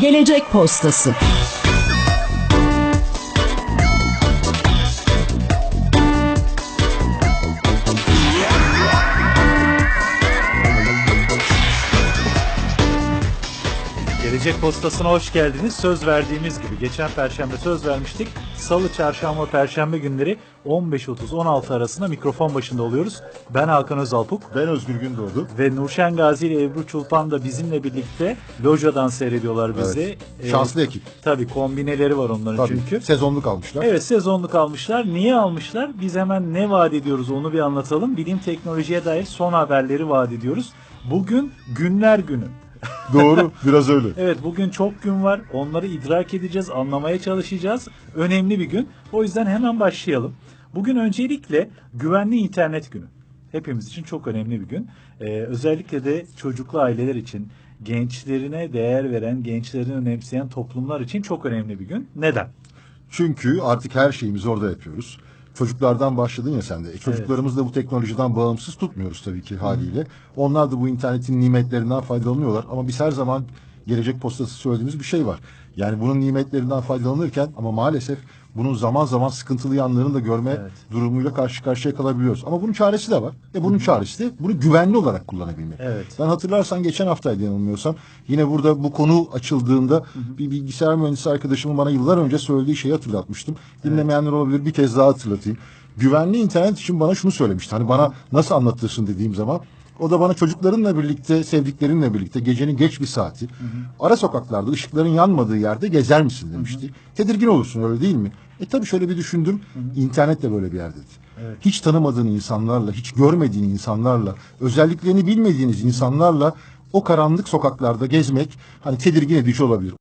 Gelecek Postası Gelecek Postası'na hoş geldiniz. Söz verdiğimiz gibi geçen perşembe söz vermiştik. Salı, çarşamba, perşembe günleri 15.30-16 arasında mikrofon başında oluyoruz. Ben Hakan Özalpuk Ben Özgür Gündoğdu. ve Nurşen Gazi ile Ebru Çulpan da bizimle birlikte lojadan seyrediyorlar bizi. Evet. Ee, Şanslı ekip. Tabii kombineleri var onların Tabii. çünkü. Sezonluk almışlar. Evet sezonluk almışlar. Niye almışlar? Biz hemen ne vaat ediyoruz onu bir anlatalım. Bilim teknolojiye dair son haberleri vaat ediyoruz. Bugün günler günü. Doğru. Biraz öyle. Evet bugün çok gün var. Onları idrak edeceğiz, anlamaya çalışacağız. Önemli bir gün. O yüzden hemen başlayalım. Bugün öncelikle güvenli internet günü. Hepimiz için çok önemli bir gün. Ee, özellikle de çocuklu aileler için, gençlerine değer veren, gençlerini önemseyen toplumlar için çok önemli bir gün. Neden? Çünkü artık her şeyimizi orada yapıyoruz. Çocuklardan başladın ya sen de. E, çocuklarımızı da bu teknolojiden bağımsız tutmuyoruz tabii ki haliyle. Onlar da bu internetin nimetlerinden faydalanıyorlar. Ama biz her zaman gelecek postası söylediğimiz bir şey var. Yani bunun nimetlerinden faydalanırken ama maalesef bunun zaman zaman sıkıntılı yanlarını da görme Evet. durumuyla karşı karşıya kalabiliyoruz. Ama bunun çaresi de var. E bunun çaresi de bunu güvenli olarak kullanabilmek. Evet. Ben hatırlarsan geçen haftaydı yanılmıyorsam yine burada bu konu açıldığında bir bilgisayar mühendisi arkadaşımın bana yıllar önce söylediği şeyi hatırlatmıştım. Dinlemeyenler olabilir bir kez daha hatırlatayım. Güvenli internet için bana şunu söylemişti. Hani bana nasıl anlatırsın dediğim zaman o da bana çocuklarınla birlikte, sevdiklerinle birlikte gecenin geç bir saati ara sokaklarda ışıkların yanmadığı yerde gezer misin demişti. Tedirgin olursun öyle değil mi? E tabii şöyle bir düşündüm. İnternet de böyle bir yer dedi. Hiç tanımadığın insanlarla, hiç görmediğin insanlarla, özelliklerini bilmediğiniz insanlarla o karanlık sokaklarda gezmek hani tedirgin edici olabilir.